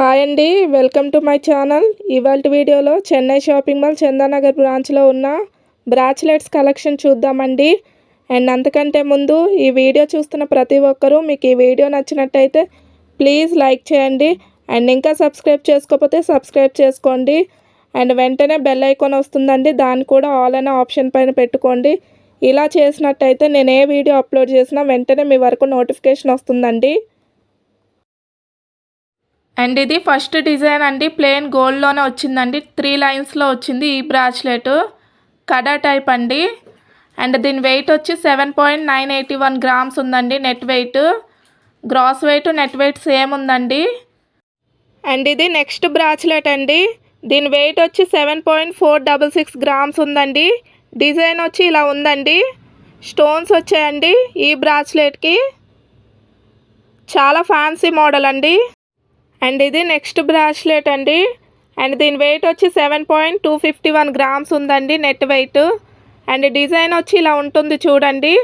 Hi అండి welcome to my channel. ఇవాళ వీడియోలో చెన్నై షాపింగ్ మాల్ చందానగర్ బ్రాంచ్లో ఉన్న బ్రాచ్లెట్స్ కలెక్షన్ చూద్దామండి. అండ్ అంతకంటే ముందు ఈ వీడియో చూస్తున్న ప్రతి ఒక్కరూ మీకు ఈ వీడియో నచ్చినట్టయితే ప్లీజ్ లైక్ చేయండి. అండ్ ఇంకా సబ్స్క్రైబ్ చేసుకోకపోతే సబ్స్క్రైబ్ చేసుకోండి. అండ్ వెంటనే బెల్ ఐకాన్ వస్తుందండి దాన్ని కూడా ఆల్ అనే ఆప్షన్ పైన పెట్టుకోండి. ఇలా చేసినట్టయితే నేను ఏ వీడియో అప్లోడ్ చేసినా వెంటనే మీ వరకు నోటిఫికేషన్ వస్తుందండి. అండ్ ఇది ఫస్ట్ డిజైన్ అండి. ప్లెయిన్ గోల్డ్లోనే వచ్చిందండి. త్రీ లైన్స్లో వచ్చింది ఈ బ్రాచ్లెట్ కడా టైప్ అండి. అండ్ దీని వెయిట్ వచ్చి seven point nine eighty one grams ఉందండి net weight gross weight net weight same ఉందండి. అండ్ ఇది నెక్స్ట్ బ్రాచ్లెట్ అండి. దీని వెయిట్ వచ్చి seven point four double six grams ఉందండి. డిజైన్ వచ్చి ఇలా ఉందండి. స్టోన్స్ వచ్చాయండి ఈ బ్రాచ్లెట్కి చాలా ఫ్యాన్సీ మోడల్ అండి. అండ్ ఇది నెక్స్ట్ బ్రాస్లెట్ అండి. అండ్ దీని వెయిట్ వచ్చి seven point two fifty one grams ఉందండి నెట్ వెయిట్ అండ్ డిజైన్ వచ్చి ఇలా ఉంటుంది చూడండి.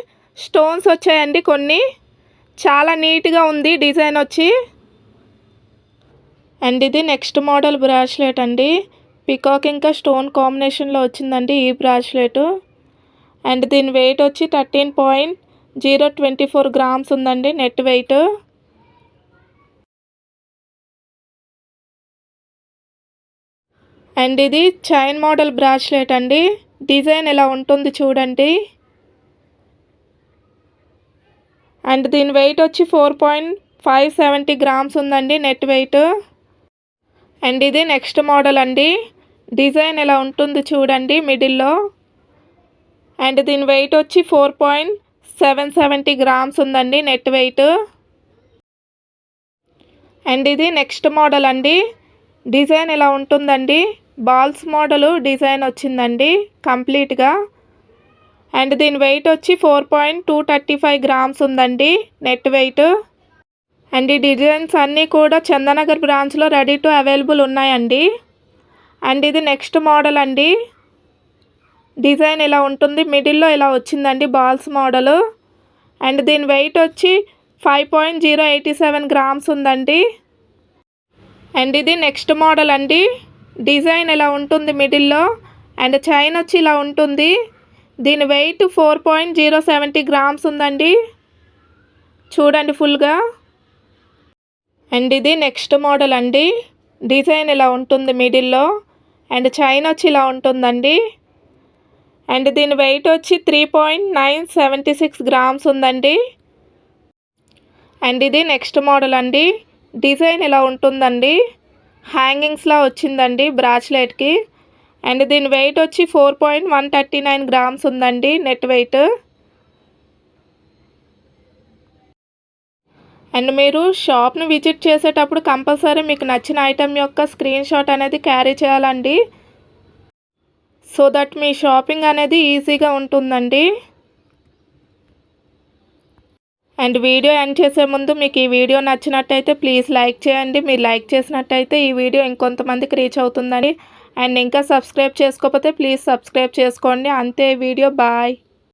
స్టోన్స్ వచ్చాయండి కొన్ని. చాలా నీట్గా ఉంది డిజైన్ వచ్చి. అండ్ ఇది నెక్స్ట్ మోడల్ బ్రాస్లెట్ అండి. పికాక్ ఇంకా స్టోన్ కాంబినేషన్లో వచ్చిందండి ఈ బ్రాస్లెట్. అండ్ దీని వెయిట్ వచ్చి thirteen point zero twenty four grams ఉందండి నెట్ వెయిట్ అండ్ ఇది చైన్ మోడల్ బ్రాస్లెట్ అండి. డిజైన్ ఎలా ఉంటుంది చూడండి. అండ్ దీని వెయిట్ వచ్చి four point five seventy grams ఉందండి నెట్ వెయిట్. అండ్ ఇది నెక్స్ట్ మోడల్ అండి. డిజైన్ ఎలా ఉంటుంది చూడండి మిడిల్లో. అండ్ దీని వెయిట్ వచ్చి four point seven seventy grams ఉందండి నెట్ వెయిట్. అండ్ ఇది నెక్స్ట్ మోడల్ అండి. డిజైన్ ఎలా ఉంటుందండి? బాల్స్ మోడలు డిజైన్ వచ్చిందండి కంప్లీట్గా. అండ్ దీని వెయిట్ వచ్చి four point two thirty five grams ఉందండి నెట్ వెయిట్. అండ్ ఈ డిజైన్స్ అన్నీ కూడా చందనగర్ బ్రాంచ్లో రెడీ టు అవైలబుల్ ఉన్నాయండి. అండ్ ఇది నెక్స్ట్ మోడల్ అండి. డిజైన్ ఇలా ఉంటుంది మిడిల్లో ఇలా వచ్చిందండి బాల్స్ మోడలు. అండ్ దీని వెయిట్ వచ్చి five point zero eighty seven grams ఉందండి. అండ్ ఇది నెక్స్ట్ మోడల్ అండి. డిజైన్ ఇలా ఉంటుంది మిడిల్లో? అండ్ చైన్ వచ్చి ఇలా ఉంటుంది. దీని weight four point zero seventy grams ఉందండి. చూడండి ఫుల్గా. అండ్ ఇది నెక్స్ట్ మోడల్ అండి. డిజైన్ ఇలా ఉంటుంది మిడిల్లో? అండ్ చైన్ వచ్చి ఇలా ఉంటుందండి. అండ్ దీని వెయిట్ వచ్చి three point nine seventy six grams ఉందండి. అండ్ ఇది నెక్స్ట్ మోడల్ అండి. డిజైన్ ఇలా ఉంటుందండి? హ్యాంగింగ్స్లా వచ్చిందండి బ్రాచ్లెట్కి. అండ్ దీని వెయిట్ వచ్చి four point one thirty nine grams ఉందండి నెట్ వెయిట్. అండ్ మీరు షాప్ని విజిట్ చేసేటప్పుడు కంపల్సరీ మీకు నచ్చిన ఐటెం యొక్క స్క్రీన్ షాట్ అనేది క్యారీ చేయాలండి. సో దట్ మీ షాపింగ్ అనేది ఈజీగా ఉంటుందండి. అండ్ వీడియో ఎండ్ చేసే ముందు మీకు ఈ వీడియో నచ్చినట్టయితే ప్లీజ్ లైక్ చేయండి. మీరు లైక్ చేసినట్టయితే ఈ వీడియో ఇంకొంతమందికి రీచ్ అవుతుందని. అండ్ ఇంకా సబ్స్క్రైబ్ చేసుకోకపోతే ప్లీజ్ సబ్స్క్రైబ్ చేసుకోండి. అంతే వీడియో బాయ్.